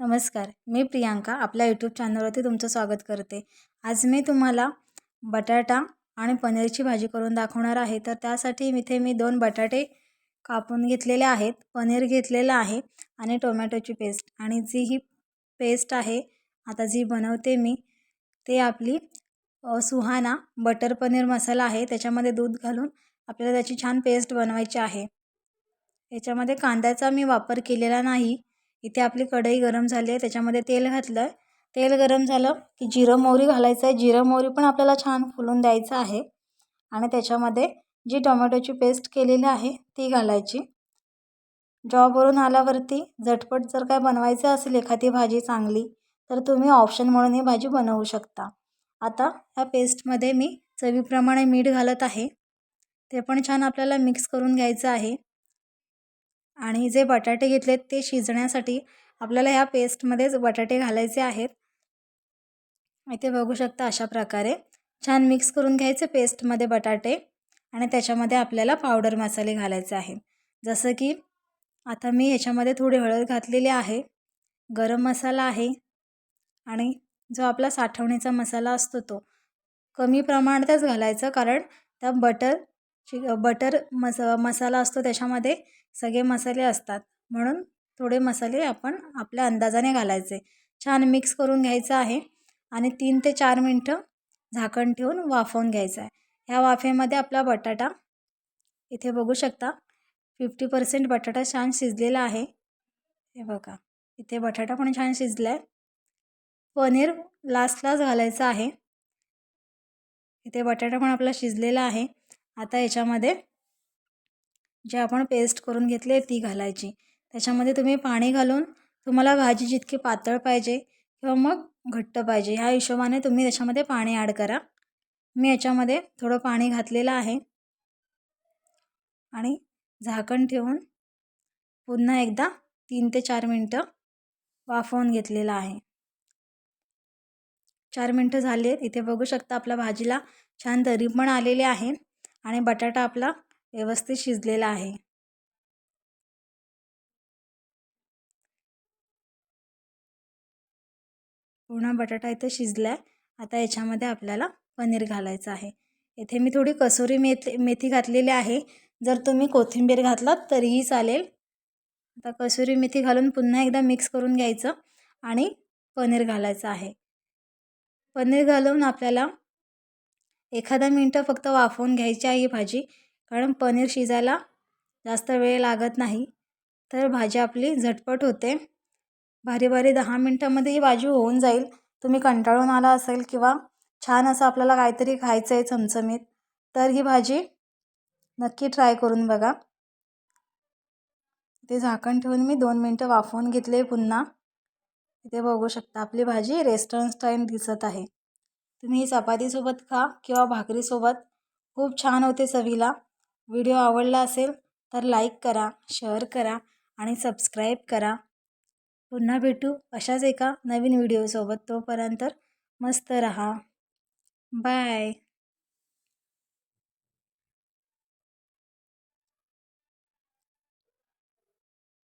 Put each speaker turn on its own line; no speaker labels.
नमस्कार मी प्रियांका आपल्या यूट्यूब चॅनलवरती तुमचं स्वागत करते. आज मी तुम्हाला बटाटा आणि पनीरची भाजी करून दाखवणार आहे. तर त्यासाठी इथे मी दोन बटाटे कापून घेतलेले आहेत. पनीर घेतलेलं आहे आणि टोमॅटोची पेस्ट. आणि जी ही पेस्ट आहे आता जी बनवते मी ते आपली सुहाना बटर पनीर मसाला आहे. त्याच्यामध्ये दूध घालून आपल्याला त्याची छान पेस्ट बनवायची आहे. याच्यामध्ये कांद्याचा मी वापर केलेला नाही. इथे आपली कढई गरम झाली आहे त्याच्यामध्ये तेल घातलं आहे तेल गरम झालं की जिरं मोहरी घालायचं आहे. जिरं मोहरी पण आपल्याला छान फुलून द्यायचं आहे. आणि त्याच्यामध्ये जी टोमॅटोची पेस्ट केलेली आहे ती घालायची. जॉबवरून आल्यावरती झटपट जर काय बनवायचं असेल एखादी भाजी चांगली तर तुम्ही ऑप्शन म्हणून ही भाजी बनवू शकता. आता ह्या पेस्टमध्ये मी चवीप्रमाणे मीठ घालत आहे. ते पण छान आपल्याला मिक्स करून घ्यायचं आहे. आणि जे बटाटे घेतलेत ते शिजण्यासाठी आपल्याला ह्या पेस्टमध्येच बटाटे घालायचे आहेत. इथे बघू शकता अशा प्रकारे. छान मिक्स करून घ्यायचे पेस्टमध्ये बटाटे आणि त्याच्यामध्ये आपल्याला पावडर मसाले घालायचे आहेत. जसं की आता मी याच्यामध्ये थोडी हळद घातलेली आहे. गरम मसाला आहे. आणि जो आपला साठवणीचा मसाला असतो तो. कमी प्रमाणातच घालायचा कारण त्या बटर शि बटर मस मसाला असतो त्याच्यामध्ये सगळे मसाले असतात. म्हणून थोडे मसाले आपण आपल्या अंदाजाने घालायचे. छान मिक्स करून घ्यायचं आहे आणि तीन ते चार मिनटं झाकण ठेवून वाफवून घ्यायचं आहे. ह्या वाफेमध्ये आपला बटाटा इथे बघू शकता फिफ्टी पर्सेंट बटाटा छान शिजलेला आहे. हे बघा इथे बटाटा पण छान शिजला आहे. पनीर लास्टलाच घालायचं आहे. इथे बटाटा पण आपला शिजलेला आहे. आता याच्यामध्ये जे आपण पेस्ट करून घेतली ती घालायची. त्याच्यामध्ये तुम्ही पाणी घालून तुम्हाला भाजी जितकी पातळ पाहिजे किंवा मग घट्ट पाहिजे ह्या हिशोबाने तुम्ही त्याच्यामध्ये पाणी ॲड करा. मी याच्यामध्ये थोडं पाणी घातलेलं आहे. आणि झाकण ठेवून पुन्हा एकदा तीन ते चार मिनटं वाफवून घेतलेलं आहे. चार मिनटं झाली आहेत इथे बघू शकता आपल्या भाजीला छान तरी पण आलेले आहे. आणि बटाटा आपला व्यवस्थित शिजलेला आहे. पूर्ण बटाटा इथे शिजला आहे आता याच्यामध्ये आपल्याला पनीर घालायचं आहे. इथे मी थोडी कसुरी मेथी मेथी घातलेली आहे. जर तुम्ही कोथिंबीर घातलात तरीही चालेल. आता कसुरी मेथी घालून पुन्हा एकदा मिक्स करून घ्यायचं आणि पनीर घालायचं आहे. पनीर घालून आपल्याला एखादा मिनटं फक्त वाफवून घ्यायची आहे ही भाजी कारण पनीर शिजायला जास्त वेळ लागत नाही. तर भाजी आपली झटपट होते. भारी भारी दहा मिनटामध्ये ही भाजी होऊन जाईल. तुम्ही कंटाळून आला असेल किंवा छान असं आपल्याला काहीतरी खायचं आहे चमचमीत तर ही भाजी नक्की ट्राय करून बघा. ते झाकण ठेवून मी दोन मिनटं वाफवून घेतले पुन्हा. इथे बघू शकता आपली भाजी रेस्टॉरंट स्टाईल दिसत आहे. तुम्ही ही चपातीसोबत खा किंवा भाकरीसोबत. खूप छान होते चवीला व्हिडिओ आवडला असेल तर लाईक करा शेअर करा आणि सबस्क्राईब करा. पुन्हा भेटू अशाच एका नवीन व्हिडिओसोबत. तोपर्यंत मस्त रहा. बाय.